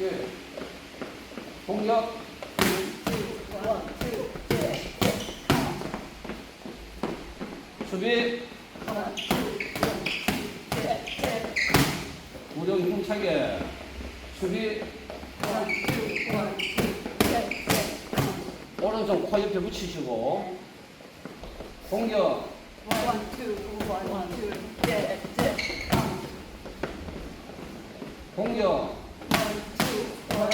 예. 공격. 수비. 우정 힘차게. 수비. 오른손 코 옆에 붙이시고. 공격. 공격.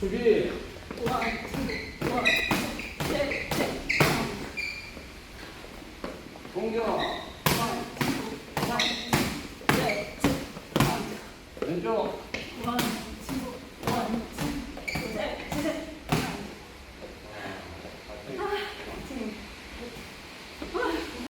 수비. 공격. 왼쪽.